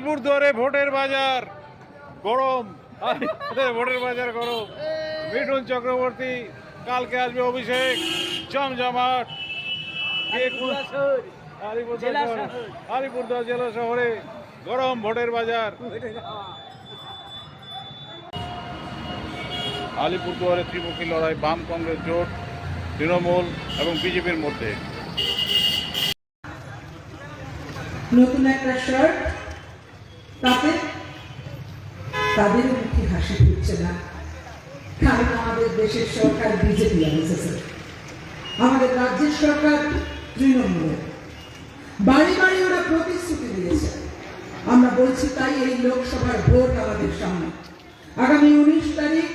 আলিপুরদুয়ারে ভোটের বাজার। গরম। ভোটের বাজার গরম? মিঠুন চক্রবর্তী কালকে আসবে অভিষেক। জমজমাট। আলিপুরদুয়ার জেলা শহরে। গরম ভোটের বাজার। আলিপুরদুয়ারে ত্রিমুখী লড়াই বাম কংগ্রেস জোট তৃণমূল এবং বিজেপির মধ্যে। নতুন একটা শার্ট তাতে তাদের মুখে হাসি ফুটছে না। কারণ আমাদের দেশের সরকার বিজেপি আনছে আমাদের রাজ্যের সরকার তৃণমূল। বাড়ি বাড়ি ওরা প্রতিশ্রুতি দিয়েছে। আমরা বলছি তাই এই লোকসভার ভোট আমাদের সামনে। আগামী উনিশ তারিখ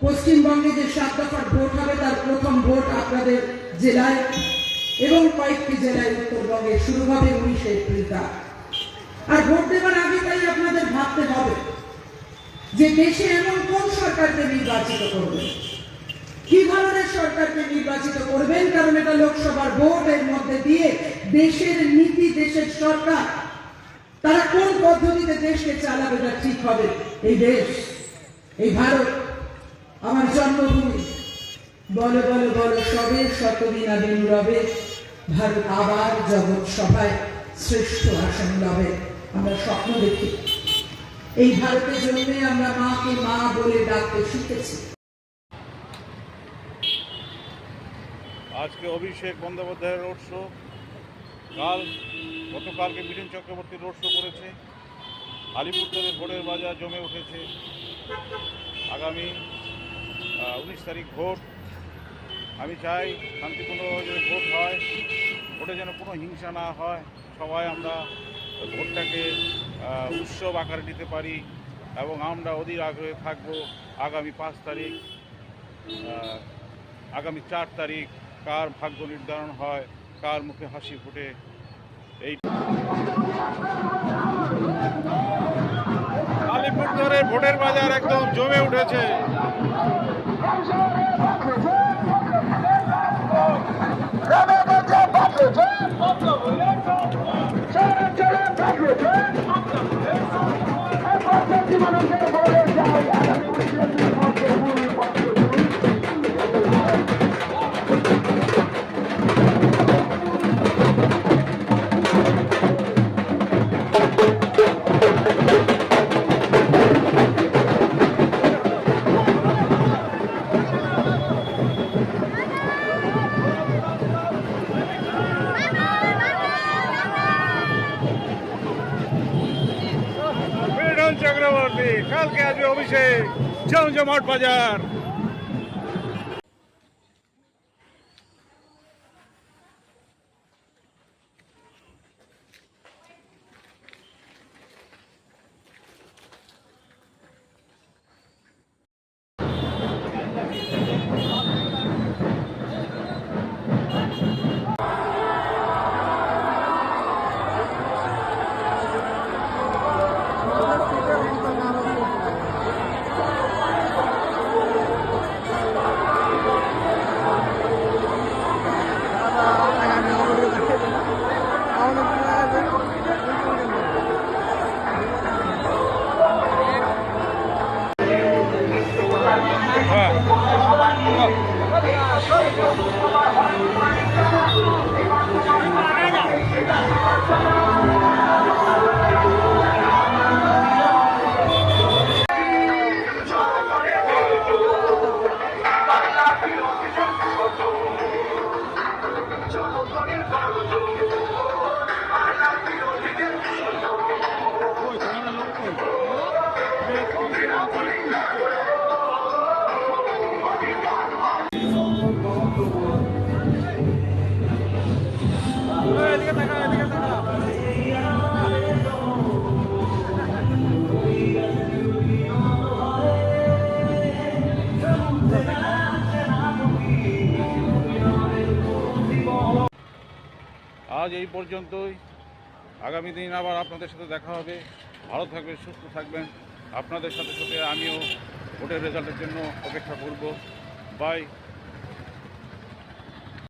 পশ্চিমবঙ্গে যে সাত দফার ভোট হবে, তার প্রথম ভোট আপনাদের জেলায় এবং কয়েকটি জেলায় উত্তরবঙ্গে শুরু হবে উনিশে এপ্রিল তা আর ভোট দেওয়ার আগে তাই আপনাদের ভাবতে হবে যে দেশে এমন কোন সরকারকে নির্বাচিত করবেন? কি ধরনের সরকারকে নির্বাচিত করবেন? কারণ এটা লোকসভার ভোট, এর মধ্যে দিয়ে দেশের নীতি, দেশের সরকার, তারা কোন পদ্ধতিতে দেশকে চালাবে তা ঠিক হবে? এই দেশ, এই ভারত, আমার জন্মভূমি। বলো বলো বলো, সবে শতদিন আদিন রবে ভারত আবার জগৎ সভায় শ্রেষ্ঠ আসন লবে আমরা স্বপ্ন দেখি। এই ভারতের জন্যে আমরা মাকে মা বলে ডাকতে শিখেছি। আজকে অভিষেক বন্দ্যোপাধ্যায়ের রোড শো। কাল, গতকালকে মিঠুন চক্রবর্তী রোড শো করেছে। আলিপুরদুয়ারে ভোটের বাজার জমে উঠেছে। আগামী উনিশ তারিখ ভোট। আমি চাই শান্তিপূর্ণ যে ভোট হয়, ভোটে যেন কোনো হিংসা না হয়। সবাই আমরা ভোটটাকে উৎসব আকারে নিতে পারি এবং আমরা অধীর আগ্রহে থাকব আগামী পাঁচ তারিখ আগামী চার তারিখ কার ভাগ্য নির্ধারণ হয়, কার মুখে হাসি ফুটে, এই আলিপুরদুয়ারের ভোটের বাজার একদম জমে উঠেছে। চক্রবর্তী কালকে আসবে অভিষেক জমজমাট বাজার। আজ এই পর্যন্তই। আগামী দিন আবার আপনাদের সাথে দেখা হবে। ভালো থাকবেন, সুস্থ থাকবেন। আপনাদের সাথে সাথে আমিও ভোটের রেজাল্টের জন্য অপেক্ষা করব। বাই